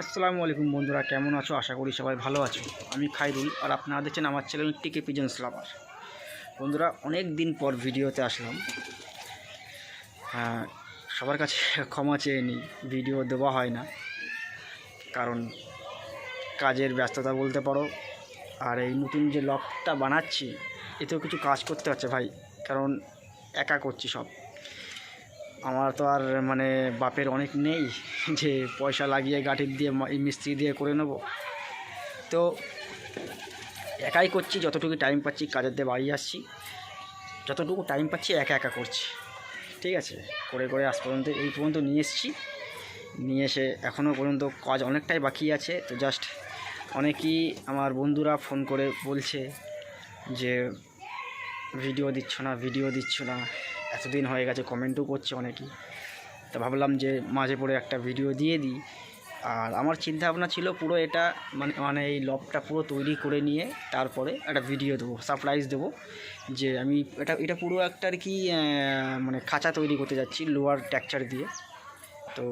আসসালামু আলাইকুম বন্ধুরা, কেমন আছো? আশা করি সবাই ভালো আছো। আমি খাইরুল, আর আপনারা দেখছেন আমার চ্যানেল টিকে পিজন লাভার। বন্ধুরা, অনেক দিন পর ভিডিওতে আসলাম। হ্যাঁ সবার কাছে ক্ষমা চেয়ে নিই, ভিডিও দেওয়া হয় না। কারণ কাজের ব্যস্ততা বলতে পারো, আর এই নতুন যে লকটা বানাচ্ছি, এতেও কিছু কাজ করতে হচ্ছে ভাই। কারণ একা করছি সব। আমার তো আর মানে বাপের অনেক নেই যে পয়সা লাগিয়ে গাঠির দিয়ে এই মিস্ত্রি দিয়ে করে নেব। তো একাই করছি, যতটুকু টাইম পাচ্ছি কাজের দিয়ে বাড়ি আসছি। যতটুকু টাইম পাচ্ছি একা একা করছি। ঠিক আছে? করে করে আজ পর্যন্ত, এই পর্যন্ত নিয়ে এসেছি। নিয়ে এসে এখনও পর্যন্ত কাজ অনেকটাই বাকি আছে। তো জাস্ট অনেকেই আমার বন্ধুরা ফোন করে বলছে যে ভিডিও দিচ্ছ না ভিডিও দিচ্ছ না। এতদিন হয়ে গেছে, কমেন্টও করছে অনেকেই। তো ভাবলাম যে মাঝে পড়ে একটা ভিডিও দিয়ে দিই। আর আমার চিন্তা ভাবনা ছিল পুরো এটা মানে মানে এই লবটা পুরো তৈরি করে নিয়ে তারপরে একটা ভিডিও দেবো সারপ্রাইজ দেবো। যে আমি এটা এটা পুরো একটা আর কি মানে খাঁচা তৈরি করতে যাচ্ছি লোয়ার টেক্সচার দিয়ে। তো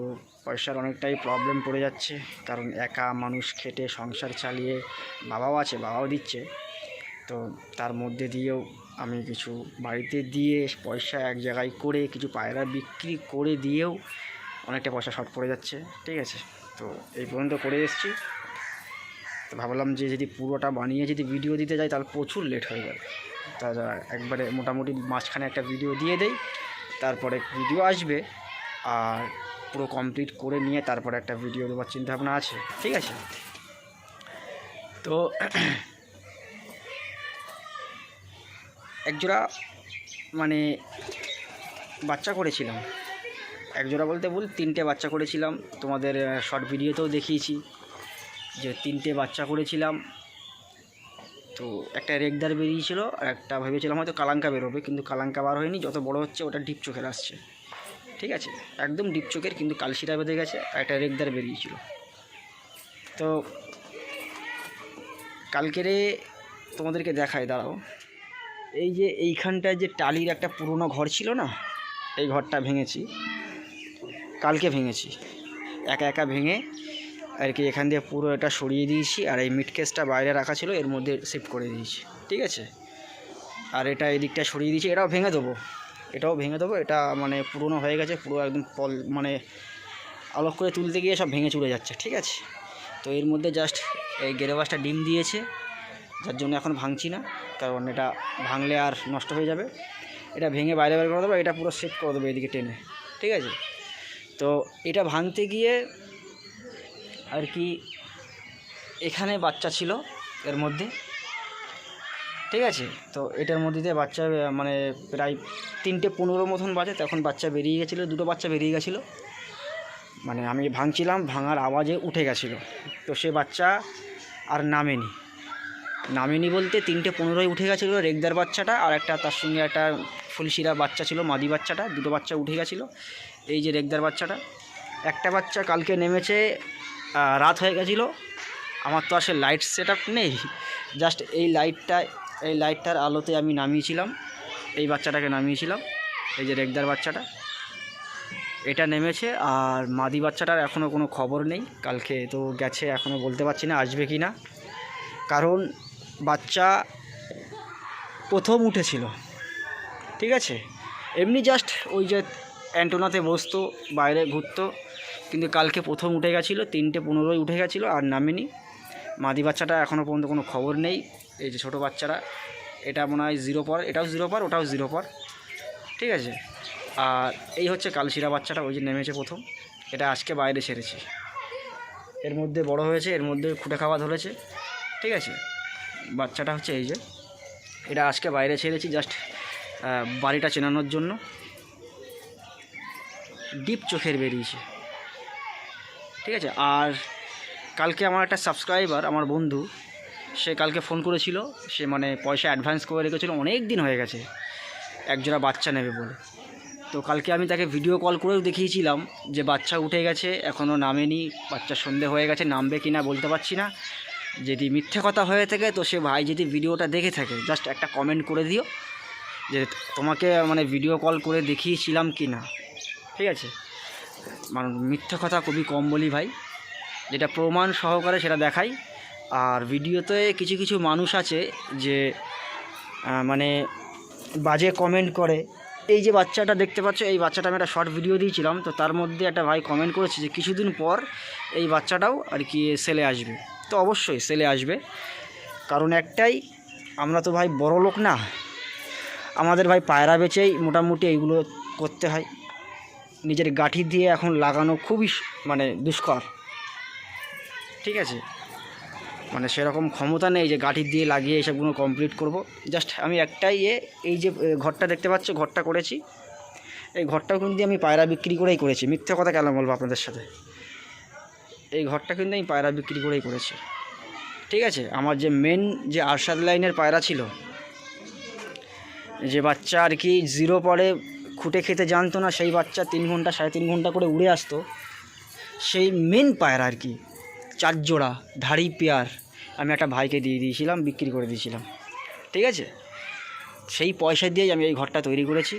পয়সার অনেকটাই প্রবলেম পড়ে যাচ্ছে, কারণ একা মানুষ খেটে সংসার চালিয়ে বাবাও আছে, বাবাও দিচ্ছে। তো তার মধ্যে দিয়েও আমি কিছু বাড়িতে দিয়ে পয়সা এক জায়গায় করে কিছু পায়রা বিক্রি করে দিয়েও অনেকটা পয়সা শর্ট পড়ে যাচ্ছে, ঠিক আছে? তো এই পর্যন্ত করে এসেছি। তো ভাবলাম যে যদি পুরোটা বানিয়ে যদি ভিডিও দিতে যাই, তাহলে প্রচুর লেট হয়ে যাবে। তারা একবারে মোটামুটি মাঝখানে একটা ভিডিও দিয়ে দেই, তারপরে ভিডিও আসবে, আর পুরো কমপ্লিট করে নিয়ে তারপরে একটা ভিডিও দেওয়ার চিন্তাভাবনা আছে, ঠিক আছে? তো একজোড়া মানে বাচ্চা করেছিলাম। একজোড়া বলতে ভুল, তিনটে বাচ্চা করেছিলাম। তোমাদের শর্ট ভিডিওতেও দেখিয়েছি যে তিনটে বাচ্চা করেছিলাম। তো একটা রেগদার বেরিয়েছিল আর একটা ভেবেছিলাম হয়তো কালাঙ্কা বেরোবে, কিন্তু কালাঙ্কা বার হয়নি। যত বড় হচ্ছে, ওটা ডিপ চোখের আসছে। ঠিক আছে? একদম ডিপ চোখের, কিন্তু কালশিরা বেঁধে গেছে আর একটা রেগদার বেরিয়েছিল। তো কালকেরে তোমাদেরকে দেখায়, দাঁড়াও। এই যে এইখানটায় যে টালির একটা পুরনো ঘর ছিল না, এই ঘরটা ভেঙেছি। কালকে ভেঙেছি। একা একা ভেঙে আর কি এখান দিয়ে পুরো এটা সরিয়ে দিয়েছি আর এই মিটকেসটা বাইরে রাখা ছিল, এর মধ্যে শিফট করে দিয়েছি। ঠিক আছে? আর এটা এই দিকটা সরিয়ে দিয়েছি, এটাও ভেঙে দেবো। এটাও ভেঙে দেবো, এটা মানে পুরনো হয়ে গেছে, পুরো একদম পল মানে আলোক করে তুলতে গিয়ে সব ভেঙে চলে যাচ্ছে, ঠিক আছে? তো এর মধ্যে জাস্ট এই গেরেবাসটা ডিম দিয়েছে। যার জন্য এখন ভাঙছি না, কারণ এটা ভাঙলে আর নষ্ট হয়ে যাবে। এটা ভেঙে বাইরে বাইরে করে দেবো, এটা পুরো সেট করে দেবো এদিকে টেনে, ঠিক আছে? তো এটা ভাঙতে গিয়ে আর কি এখানে বাচ্চা ছিল এর মধ্যে, ঠিক আছে? তো এটার মধ্যে দিয়ে বাচ্চা মানে প্রায় তিনটে পনেরো মতন বাজে, তখন বাচ্চা বেরিয়ে গেছিল, দুটো বাচ্চা বেরিয়ে গেছিল। মানে আমি ভাঙছিলাম, ভাঙার আওয়াজে উঠে গেছিল। তো সে বাচ্চা আর নামেনি। নামেনি বলতে তিনটে পনেরোই উঠে গেছিল রেগদার বাচ্চাটা, আর একটা তার সঙ্গে একটা ফুলশিরা বাচ্চা ছিল, মাদি বাচ্চাটা, দুটো বাচ্চা উঠে গেছিল, এই যে রেগদার বাচ্চাটা। একটা বাচ্চা কালকে নেমেছে রাত হয়ে গেছিল, আমার তো আসলে লাইট সেট নেই জাস্ট এই লাইটটা এই লাইটটার আলোতে আমি নামিয়েছিলাম, এই বাচ্চাটাকে নামিয়েছিলাম, এই যে রেগদার বাচ্চাটা। এটা নেমেছে, আর মাদি বাচ্চাটার এখনও কোনো খবর নেই, কালকে তো গেছে এখনও বলতে পারছি না, আসবে কি না কারণ বাচ্চা প্রথম উঠেছিল। ঠিক আছে? এমনি জাস্ট ওই যে অ্যান্টোনাতে বসতো, বাইরে ঘুরতো, কিন্তু কালকে প্রথম উঠে গেছিল, তিনটে পনেরোই উঠে গেছিল আর নামেনি। মাদি বাচ্চাটা এখনও পর্যন্ত কোনো খবর নেই, এই যে ছোটো বাচ্চারা। এটা মনে হয় জিরো পর, এটাও জিরো পর, ওটাও জিরো পর। ঠিক আছে? আর এই হচ্ছে কালশিরা বাচ্চাটা, ওই যে নেমেছে প্রথম। এটা আজকে বাইরে ছেড়েছি এর মধ্যে বড় হয়েছে, এর মধ্যে খুঁটে খাওয়া ধরেছে। ঠিক আছে? বাচ্চাটা হচ্ছে এই যে। এটা আজকে বাইরে ছেড়েছি জাস্ট বাড়িটা চেনানোর জন্য। ডিপ চোখের বেরিয়েছে। ঠিক আছে? আর কালকে আমার একটা সাবস্ক্রাইবার আমার বন্ধু, সে কালকে ফোন করেছিল। সে মানে পয়সা অ্যাডভান্স করে রেখেছিল, অনেক দিন হয়ে গেছে। একজোড়া বাচ্চা নেবে বলে। তো কালকে আমি তাকে ভিডিও কল করেও দেখিয়েছিলাম যে বাচ্চা উঠে গেছে এখনও নামেনি, বাচ্চা সন্ধে হয়ে গেছে, নামবে কি না বলতে পারছি না। যদি মিথ্যে কথা হয়ে থাকে, তো সে ভাই যদি ভিডিওটা দেখে থাকে জাস্ট একটা কমেন্ট করে দিও যে তোমাকে মানে ভিডিও কল করে দেখিয়েছিলাম কি না ঠিক আছে? মানে মিথ্যে কথা খুবই কম বলি ভাই। যেটা প্রমাণ সহকারে সেটা দেখাই। আর ভিডিওতে কিছু কিছু মানুষ আছে যে মানে বাজে কমেন্ট করে। এই যে বাচ্চাটা দেখতে পাচ্ছ, এই বাচ্চাটা আমি একটা শর্ট ভিডিও দিয়েছিলাম, তো তার মধ্যে একটা ভাই কমেন্ট করেছে যে, কিছুদিন পর এই বাচ্চাটাও আর কি সেলে আসবে। তো অবশ্যই সেলে আসবে। কারণ একটাই, আমরা তো ভাই বড় লোক না। আমাদের ভাই পায়রা বেচেই মোটামুটি এইগুলো করতে হয়। নিজের গাঠি দিয়ে এখন লাগানো খুবই মানে দুষ্কর। ঠিক আছে? মানে সেরকম ক্ষমতা নেই যে গাঠি দিয়ে লাগিয়ে এসবগুলো কমপ্লিট করব। জাস্ট আমি একটাই এ, এই যে ঘরটা দেখতে পাচ্ছ, ঘরটা করেছি। এই ঘরটাও কিন্তু আমি পায়রা বিক্রি করেই করেছি। মিথ্যে কথা কেন বলব আপনাদের সাথে? এই ঘরটা কিন্তু আমি পায়রা বিক্রি করেই করেছি। ঠিক আছে? আমার যে মেন যে আরশাদ লাইনের পায়রা ছিল, যে বাচ্চা আর কি জিরো পরে খুঁটে খেতে জানতো না, সেই বাচ্চা তিন ঘণ্টা, সাড়ে তিন ঘণ্টা করে উড়ে আসতো। সেই মেন পায়রা আর কি, চার জোড়া, ধাড়ি, পেয়ার, আমি একটা ভাইকে দিয়ে দিয়েছিলাম, বিক্রি করে দিয়েছিলাম। ঠিক আছে? সেই পয়সা দিয়েই আমি এই ঘরটা তৈরি করেছি।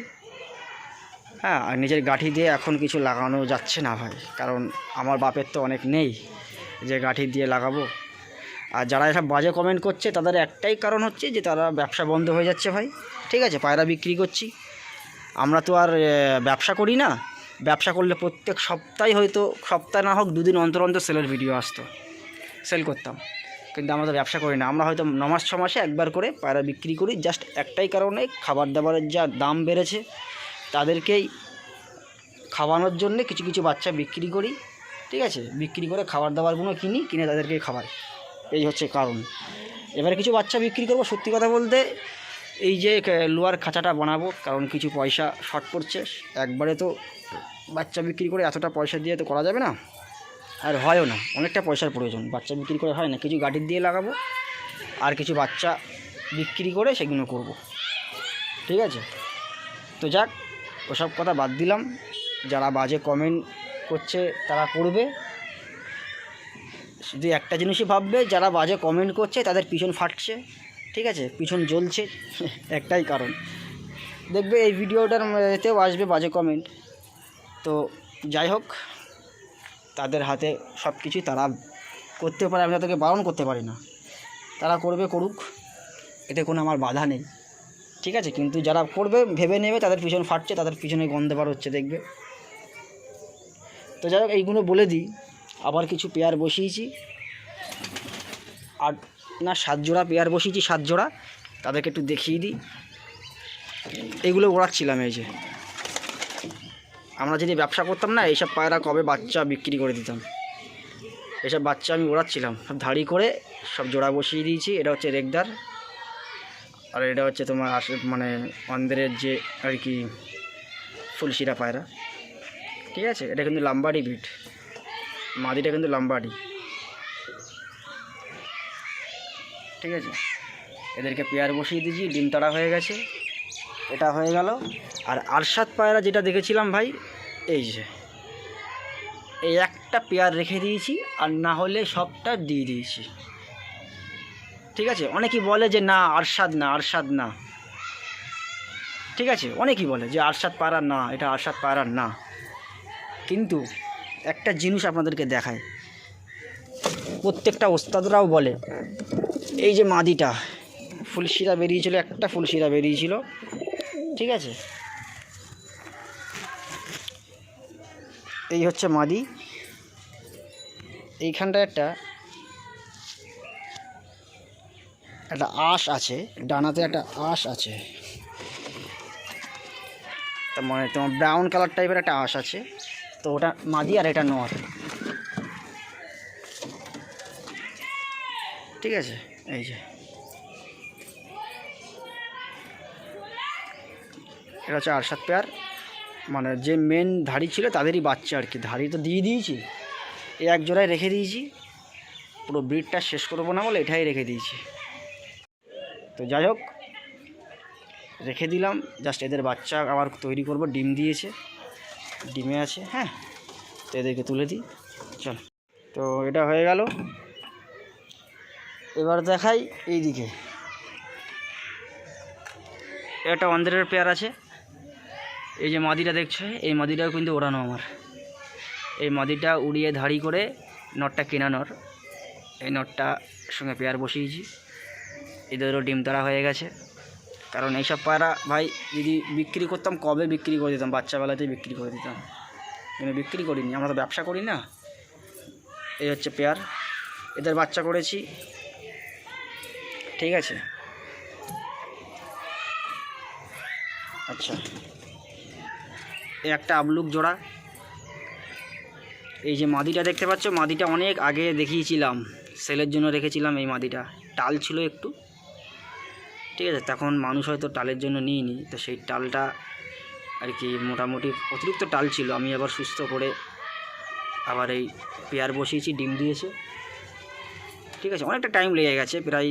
হ্যাঁ আর নিজের গাঠি দিয়ে এখন কিছু লাগানো যাচ্ছে না ভাই। কারণ আমার বাপের তো অনেক নেই যে গাঠি দিয়ে লাগাবো। আর যারা এসব বাজে কমেন্ট করছে, তাদের একটাই কারণ হচ্ছে যে তারা ব্যবসা বন্ধ হয়ে যাচ্ছে ভাই। ঠিক আছে, পায়রা বিক্রি করছি। আমরা তো আর ব্যবসা করি না। ব্যবসা করলে প্রত্যেক সপ্তাহে হয়তো, সপ্তাহ না হোক, দুদিন অন্তর অন্তর সেলের ভিডিও আসতো। সেল করতাম। কিন্তু আমরা তো ব্যবসা করি না। আমরা হয়তো নমাস মাস, ছ মাসে একবার করে পায়রা বিক্রি করি। জাস্ট একটাই কারণে খাবার দাবারের যা দাম বেড়েছে তাদেরকেই খাওয়ানোর জন্য কিছু কিছু বাচ্চা বিক্রি করি, ঠিক আছে? বিক্রি করে খাবার দাবারগুলো কিনি, কিনে তাদেরকে খাবার এই হচ্ছে কারণ। এবারে কিছু বাচ্চা বিক্রি করব সত্যি কথা বলতে, এই যে লোয়ার খাঁচাটা বানাবো, কারণ কিছু পয়সা শর্ট পড়ছে। একবারে তো বাচ্চা বিক্রি করে এতটা পয়সা দিয়ে তো করা যাবে না। আর হয়ও না, অনেকটা পয়সার প্রয়োজন। বাচ্চা বিক্রি করে হয় না, কিছু গাড়ির দিয়ে লাগাবো, আর কিছু বাচ্চা বিক্রি করে সেগুলো করব। ঠিক আছে? তো যাক ওসব কথা বাদ দিলাম। যারা বাজে কমেন্ট করছে, তারা করবে। শুধু একটা জিনিসই ভাববে, যারা বাজে কমেন্ট করছে, তাদের পিছন ফাটছে। ঠিক আছে? পিছন জ্বলছে। একটাই কারণ। দেখবে এই ভিডিওটার এতেও আসবে বাজে কমেন্ট তো যাই হোক, তাদের হাতে সব কিছুই তারা করতে পারে, আমি তাদেরকে বারণ করতে পারি না। তারা করবে করুক, এতে কোনো আমার বাধা নেই। ঠিক আছে, কিন্তু যারা করবে, ভেবে নেবে, তাদের পিছনে ফাটছে, তাদের পিছনে গন্ধে বার হচ্ছে, দেখবে। তো যাই হোক, এইগুলো বলে দিই। আবার কিছু পেয়ার বসিয়েছি। আর না, সাত জোড়া পেয়ার বসিয়েছি, সাত জোড়া। তাদেরকে একটু দেখিয়ে দিই। এগুলো ওড়াচ্ছিলাম, এই যে। আমরা যদি ব্যবসা করতাম না, এইসব পায়রা কবে বাচ্চা বিক্রি করে দিতাম? এসব বাচ্চা আমি ওড়াচ্ছিলাম। সব ধাড়ি করে সব জোড়া বসিয়ে দিয়েছি। এটা হচ্ছে রেগদার। আর এটা হচ্ছে তোমার আসে মানে অন্ধ্রের যে আর কি ফুলশিরা পায়রা। ঠিক আছে? এটা কিন্তু লাম্বাডি বিট। মাদিটা কিন্তু লাম্বাডি। ঠিক আছে? এদেরকে পেয়ার বসিয়ে দিয়েছি, ডিম তাড়া হয়ে গেছে। এটা হয়ে গেল। আর আরশাদ পায়রা যেটা দেখেছিলাম ভাই, এই যে। এই একটা পেয়ার রেখে দিয়েছি, আর না হলে সবটা দিয়ে দিয়েছি। ঠিক আছে? অনেকেই বলে যে না, আরশাদ না আরশাদ না। ঠিক আছে? অনেকেই বলে যে আরশাদ পায়রা না, এটা আরশাদ পায়রা না। কিন্তু একটা জিনিস আপনাদেরকে দেখায় প্রত্যেকটা ওস্তাদরাও বলে, এই যে মাদিটা, ফুলশিরা বেরিয়েছিল, একটা ফুলশিরা বেরিয়েছিল। ঠিক আছে? এই হচ্ছে মাদি। এইখানটা একটা একটা আঁশ আছে, ডানাতে একটা আঁশ আছে। তার মানে তোমার ব্রাউন কালার টাইপের একটা আঁশ আছে, তো ওটা মাদি আর এটা নর। ঠিক আছে, এই যে। এটা হচ্ছে আরশাদ পেয়ার মানে যে মেন ধাড়ি ছিল তাদেরই বাচ্চা আর কি। ধাড়ি তো দিয়ে দিয়েছি এই এক জোড়ায় রেখে দিয়েছি, পুরো ব্রিডটা শেষ করব না বলে এটাই রেখে দিয়েছি। তো যাই হোক, রেখে দিলাম। জাস্ট এদের বাচ্চা আবার তৈরি করব। ডিম দিয়েছে। ডিমে আছে হ্যাঁ? তো এদেরকে তুলে দিই। চল। তো এটা হয়ে গেল। এবার দেখাই এইদিকে। একটা অন্ধ্রের পেয়ার আছে। এই যে মাদিটা দেখছ? এই মাদিটাও কিন্তু ওড়ানো আমার। এই মাদিটা উড়িয়ে ধাড়ি করে নটটা কেনানোর। এই নটটা সঙ্গে পেয়ার বসিয়েছি। এদেরও ডিম তারা হয়ে গেছে। কারণ এইসব পায়রা, ভাই, যদি বিক্রি করতাম, কবে বিক্রি করে দিতাম? বাচ্চাবেলাতেই বিক্রি করে দিতাম। কিন্তু বিক্রি করিনি, আমরা তো ব্যবসা করি না। এই হচ্ছে পেয়ার। এদের বাচ্চা করেছি। ঠিক আছে। আচ্ছা। একটা আবলুক জোড়া। এই যে মাদিটা দেখতে পাচ্ছ? মাদিটা অনেক আগে দেখিয়েছিলাম। সেলের জন্য রেখেছিলাম এই মাদিটা। টাল ছিল একটু। ঠিক আছে, তখন মানুষ হয়তো টালের জন্য নিইনি, তো সেই টালটা আর কি মোটামুটি অতিরিক্ত টাল ছিল। আমি আবার সুস্থ করে আবার এই পেয়ার বসিয়েছি, ডিম দিয়েছে। ঠিক আছে, অনেকটা টাইম লেগে গেছে, প্রায়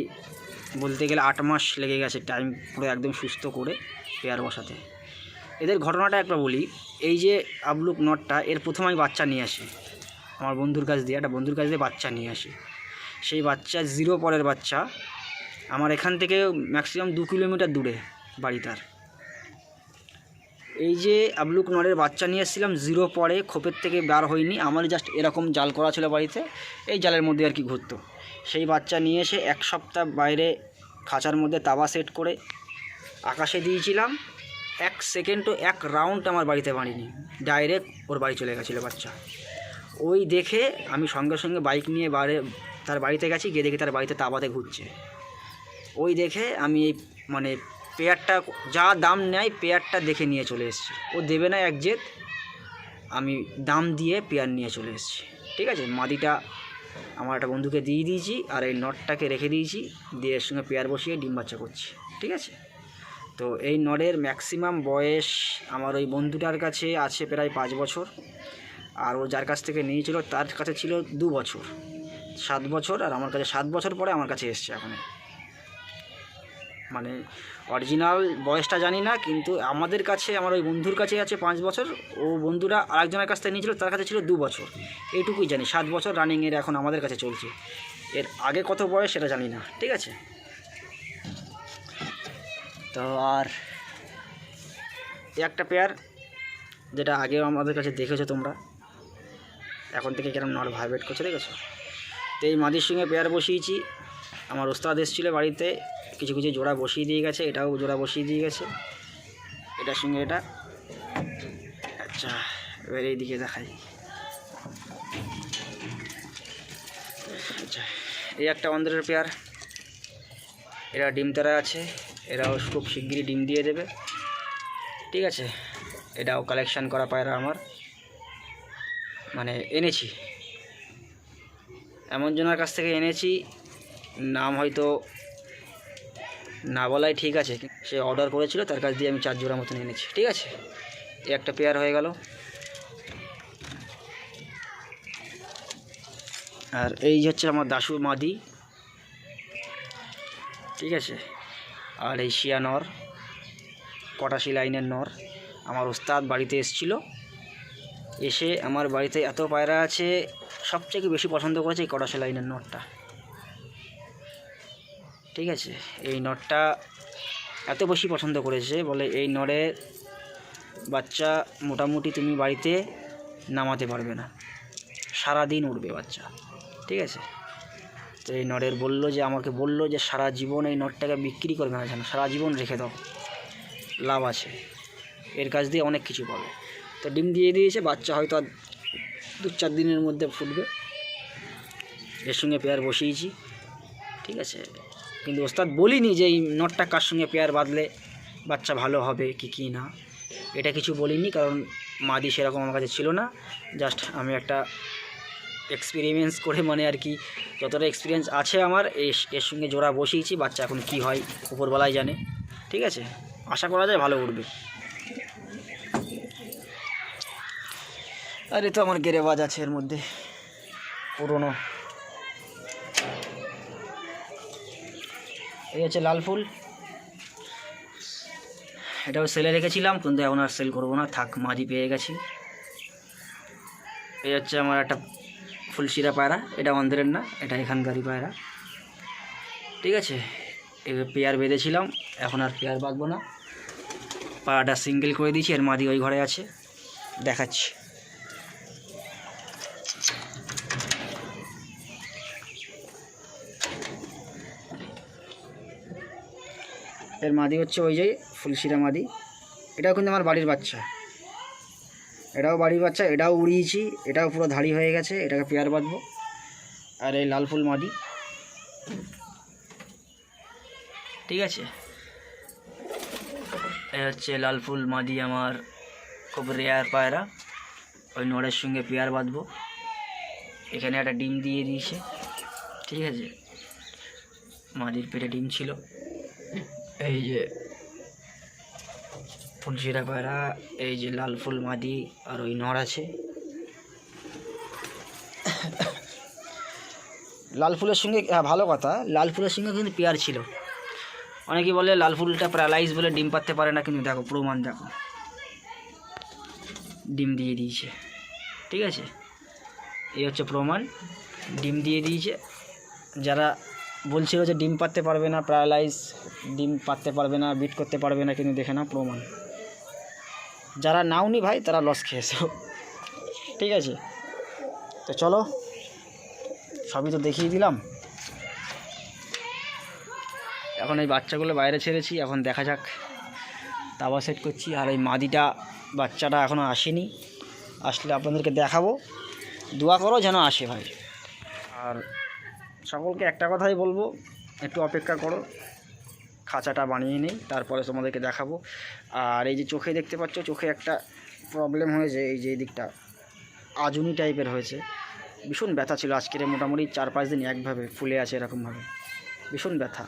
বলতে গেলে আট মাস লেগে গেছে টাইম পুরো একদম সুস্থ করে পেয়ার বসাতে। এদের ঘটনাটা একবার বলি, এই যে আবলুক নটটা, এর প্রথম আমি বাচ্চা নিয়ে আসি। আমার বন্ধুর কাছ দিয়ে, একটা বন্ধুর কাছ দিয়ে বাচ্চা নিয়ে আসি। সেই বাচ্চা জিরো পরের বাচ্চা আমার এখান থেকে ম্যাক্সিমাম দু কিলোমিটার দূরে বাড়ি তার। এই যে আবলুক নরের বাচ্চা নিয়ে এসেছিলাম জিরো পরে খোপের থেকে বার হয়নি আমার জাস্ট এরকম জাল করা ছিল বাড়িতে, এই জালের মধ্যে আর কি ঘুরতো। সেই বাচ্চা নিয়ে এসে এক সপ্তাহ বাইরে খাঁচার মধ্যে তাবা সেট করে আকাশে দিয়েছিলাম, এক সেকেন্ডও এক রাউন্ড আমার বাড়িতে বাড়িনি ডাইরেক্ট ওর বাড়ি চলে গেছিল বাচ্চা। ওই দেখে আমি সঙ্গে সঙ্গে বাইক নিয়ে বাইরে তার বাড়িতে গেছি, গিয়ে দেখি তার বাড়িতে তাবাতে ঘুরছে। ওই দেখে আমি এই মানে পেয়ারটা, যা দাম নেয় পেয়ারটা দেখে নিয়ে চলে এসেছি। ও দেবে না এক জেদ, আমি দাম দিয়ে পেয়ার নিয়ে চলে এসেছি। ঠিক আছে? মাদিটা আমার একটা বন্ধুকে দিয়ে দিয়েছি আর এই নটটাকে রেখে দিয়েছি, দিয়ে এর সঙ্গে পেয়ার বসিয়ে ডিম বাচ্চা করছি। ঠিক আছে? তো এই নরের ম্যাক্সিমাম বয়স আমার ওই বন্ধুটার কাছে আছে প্রায় পাঁচ বছর। আর ও যার কাছ থেকে নিয়েছিল, তার কাছে ছিল দু বছর। সাত বছর আর আমার কাছে সাত বছর পরে আমার কাছে এসছে এখন মানে অরিজিনাল বয়সটা জানি না, কিন্তু আমাদের কাছে, আমার ওই বন্ধুর কাছে আছে পাঁচ বছর। ও বন্ধুরা আরেকজনের কাছ থেকে নিয়েছিল, তার কাছে ছিল দু বছর। এইটুকুই জানি, সাত বছর রানিংয়ের এখন আমাদের কাছে চলছে। এর আগে কত বয়স সেটা জানি না, ঠিক আছে? তো আর একটা পেয়ার যেটা আগেও আমাদের কাছে দেখেছ তোমরা। এখন থেকে কেরম নর ভাইব্রেট করছে, দেখেছ? তো এই মাদির সঙ্গে পেয়ার বসিয়েছি। আমার ওস্তাদ এসেছিল বাড়িতে কিছু কিছু জোড়া বসিয়ে দিয়ে গেছে, এটাও জোড়া বসিয়ে দিয়ে গেছে। এটার সঙ্গে এটা। আচ্ছা এবার এইদিকে দেখাই। আচ্ছা এই একটা অন্ধ্রের পেয়ার। এরা ডিম তারা আছে, এরাও খুব শিগগিরই ডিম দিয়ে দেবে। ঠিক আছে, এটাও কালেকশান করা পায়রা আমার। মানে এনেছি। এমন জনের কাছ থেকে এনেছি, নাম হয়তো না বলাই ঠিক আছে সে অর্ডার করেছিল, তার কাছ দিয়ে আমি চার জোড়া মতন এনেছি, ঠিক আছে? একটা পেয়ার হয়ে গেল। আর এই হচ্ছে আমার দাসু মাদি, ঠিক আছে? আর এই শিয়া নর পটাশি লাইনের নর, আমার ওস্তাদ বাড়িতে এসেছিল। এসে আমার বাড়িতে এত পায়রা আছে সবথেকে বেশি পছন্দ করেছে এই কটাশি লাইনের নটটা ঠিক আছে, এই নটটা এত বেশি পছন্দ করেছে, বলে এই নরে বাচ্চা মোটামুটি তুমি বাড়িতে নামাতে পারবে না। সারা দিন উঠবে বাচ্চা, ঠিক আছে? তো এই নরের বলল যে, আমাকে বলল যে, সারা জীবন এই নটটাকে বিক্রি করবে না যেন সারা জীবন রেখে দাও, লাভ আছে, এর কাছ দিয়ে অনেক কিছু পাবে। তো ডিম দিয়ে দিয়েছে, বাচ্চা হয়তো আর দু চার দিনের মধ্যে ফুটবে। এর সঙ্গে পেয়ার বসিয়েছি, ঠিক আছে? কিন্তু ওস্তাদ বলিনি যে এই নটটা কার সঙ্গে পেয়ার বাঁধলে বাচ্চা ভালো হবে কি কি না? এটা কিছু বলিনি, কারণ মাদি সেরকম আমার কাছে ছিল না। জাস্ট আমি একটা এক্সপেরিমেন্স করে মানে আর কি, যতটা এক্সপিরিয়েন্স আছে আমার এর সঙ্গে জোড়া বসিয়েছি, বাচ্চা এখন কি হয় উপরবেলায় জানে। ঠিক আছে? আশা করা যায় ভালো উঠবে। আর তো আমার গেরেবাজ আছে এর মধ্যে, পুরনো। এই হচ্ছে লাল ফুল। এটাও সেলে রেখেছিলাম, কিন্তু এখন আর সেল করব না, থাক, মাঝি পেয়ে গেছি। এই হচ্ছে আমার একটা ফুলশিরা পায়রা, এটা অন্ধ্রের না, এটা এখানকারই পায়রা। ঠিক আছে পেয়ার বেঁধেছিলাম, এখন আর পেয়ার বাঁধবো না। পাড়াটা সিঙ্গেল করে দিয়েছি এর মাদি ওই ঘরে আছে, দেখাচ্ছি। এর মাদি হচ্ছে ওই যে ফুলশিরা মাদি। এটাও কিন্তু আমার বাড়ির বাচ্চা। এটাও বাড়ির বাচ্চা, এটাও উড়িয়েছি, এটাও পুরো ধাড়ি হয়ে গেছে, এটাকে পেয়ার বাঁধবো। আর এই লাল ফুল মাদি। ঠিক আছে? এই হচ্ছে লাল ফুল মাদি আমার খুব রেয়ার পায়রা। ওই নড়ের সঙ্গে পেয়ার বাঁধবো। এখানে একটা ডিম দিয়ে দিয়েছে। ঠিক আছে? মাদির পেটে ডিম ছিল। এই যে ফুলশিরা পায়রা এই যে লাল ফুল মাদি আর ওই নড় আছে। লাল ফুলের সঙ্গে হ্যাঁ ভালো কথা। লাল ফুলের সঙ্গে কিন্তু পেয়ার ছিল। অনেকে বলে লাল ফুলটা প্যারালাইজ বলে ডিম পাততে পারে না, কিন্তু দেখো, প্রমাণ দেখো। ডিম দিয়ে দিয়েছে। ঠিক আছে? এই হচ্ছে প্রমাণ। ডিম দিয়ে দিয়েছে। যারা বলছিল যে ডিম পাততে পারবে না প্যারালাইজ ডিম পাততে পারবে না বিট করতে পারবে না, কিন্তু দেখে না প্রমাণ। যারা নাওনি ভাই, তারা লস খেয়েছো। ঠিক আছে? তো চলো, সবই তো দেখিয়ে দিলাম। এখন এই বাচ্চাগুলো বাইরে ছেড়েছি, এখন দেখা যাক। তাওয়া সেট করছি, আর এই মাদিটা, বাচ্চাটা এখনও আসেনি। আসলে আপনাদেরকে দেখাবো। দোয়া করো যেন আসে ভাই। আর সকলকে একটা কথাই বলব, একটু অপেক্ষা করো। খাঁচাটা বানিয়ে নেই, তারপরে তোমাদেরকে দেখাবো। আর এই যে চোখে দেখতে পাচ্ছ, চোখে একটা প্রবলেম হয়েছে, এই যে দিকটা আজুনি টাইপের হয়েছে। ভীষণ ব্যথা ছিল আজকের মোটামুটি চার পাঁচ দিন একভাবে ফুলে আছে এরকমভাবে। ভীষণ ব্যথা,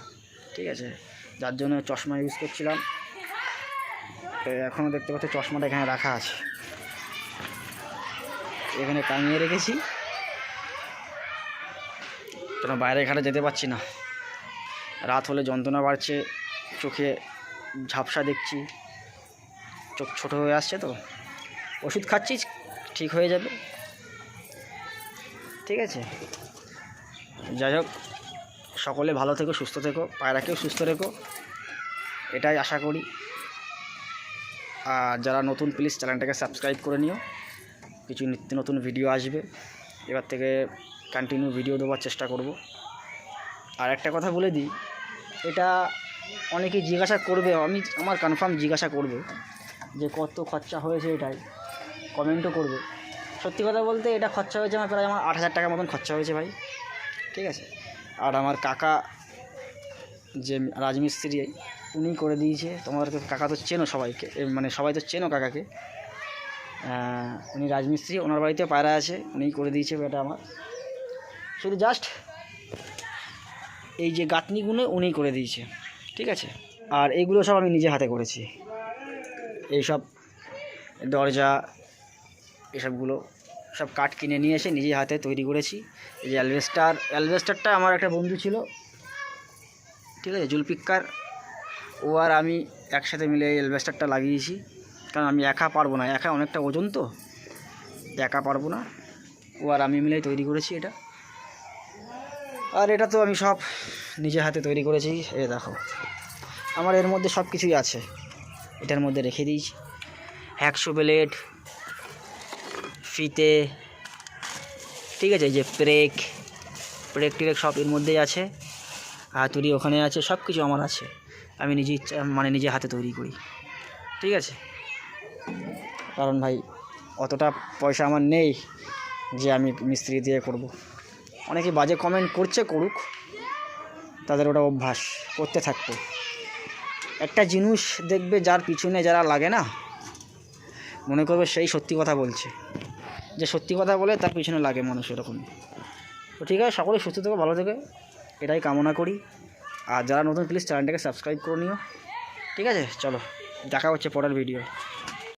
ঠিক আছে? যার জন্য চশমা ইউজ করছিলাম। এখনও দেখতে পাচ্ছ, চশমাটা এখানে রাখা আছে। এখানে টাঙিয়ে রেখেছি। কেন বাইরে ঘাটে যেতে পারছি না। রাত হলে যন্ত্রণা বাড়ছে, চোখে ঝাপসা দেখছি। চোখ ছোট হয়ে আসছে তো। ওষুধ খাচ্ছি, ঠিক হয়ে যাবে। ঠিক আছে। যাই হোক, সকলে ভালো থেকো, সুস্থ থেকো পায়রাকেও সুস্থ রেখো। এটাই আশা করি। আর যারা নতুন প্লিজ চ্যানেলটাকে সাবস্ক্রাইব করে নিও। কিছু নিত্য নতুন ভিডিও আসবে। এবার থেকে কন্টিনিউ ভিডিও দেওয়ার চেষ্টা করব। আর একটা কথা বলে দিই, এটা অনেকে জিজ্ঞাসা করবে, আমি, আমার কনফার্ম জিজ্ঞাসা করবে যে কত খরচা হয়েছে এটাই। কমেন্টও করবে। সত্যি কথা বলতে এটা খরচা হয়েছে আমার প্রায় আমার আট হাজার টাকার মতন খরচা হয়েছে ভাই। ঠিক আছে? আর আমার কাকা যে রাজমিস্ত্রি, উনি করে দিয়েছে। তোমার কাকা তো চেনো সবাইকে মানে সবাই তো চেনো কাকাকে। উনি রাজমিস্ত্রি, ওনার বাড়িতে পায়রা আছে, উনিই করে দিয়েছে এটা আমার। শুধু জাস্ট এই যে গাঁথনিগুলো উনিই করে দিয়েছে, ঠিক আছে? আর এইগুলো সব আমি নিজে হাতে করেছি। এইসব দরজা এসবগুলো সব কাঠ কিনে নিয়ে এসে নিজে হাতে তৈরি করেছি। এই যে অ্যালভেস্টার অ্যালভেস্টারটা আমার একটা বন্ধু ছিল, ঠিক আছে? জুলপিক্কার ও আর আমি একসাথে মিলে এই অ্যালভেস্টারটা লাগিয়েছি। কারণ আমি একা পারব না, একা অনেকটা ওজন তো, একা পারব না। ও আর আমি মিলেই তৈরি করেছি এটা। আর এটা তো আমি সব নিজে হাতে তৈরি করেছি এ দেখো। আমার এর মধ্যে সব কিছুই আছে। এটার মধ্যে রেখে দিয়েছি। হ্যাকশো ব্লেড, ফিতে, ঠিক আছে যে ব্রেক ব্রেক টেক সব এর মধ্যেই আছে। হাতুড়ি ওখানে আছে, সব কিছু আমার আছে। আমি নিজে মানে নিজে হাতে তৈরি করি। ঠিক আছে? কারণ ভাই, অতটা পয়সা আমার নেই যে আমি মিস্ত্রি দিয়ে করব। অনেকে বাজে কমেন্ট করছে, করুক। তাদের ওটা অভ্যাস, করতে থাকতো। একটা জিনিস দেখবে যার পিছনে যারা লাগে না, মনে করবে সেই সত্যি কথা বলছে। যে সত্যি কথা বলে তার পিছনে লাগে মানুষ এরকম। তো ঠিক আছে, সকলে সুস্থ থেকো, ভালো থেকে। এটাই কামনা করি। আর যারা নতুন প্লিজ চ্যানেলটাকে সাবস্ক্রাইব করে নিও। ঠিক আছে, চলো, দেখা হচ্ছে পরের ভিডিও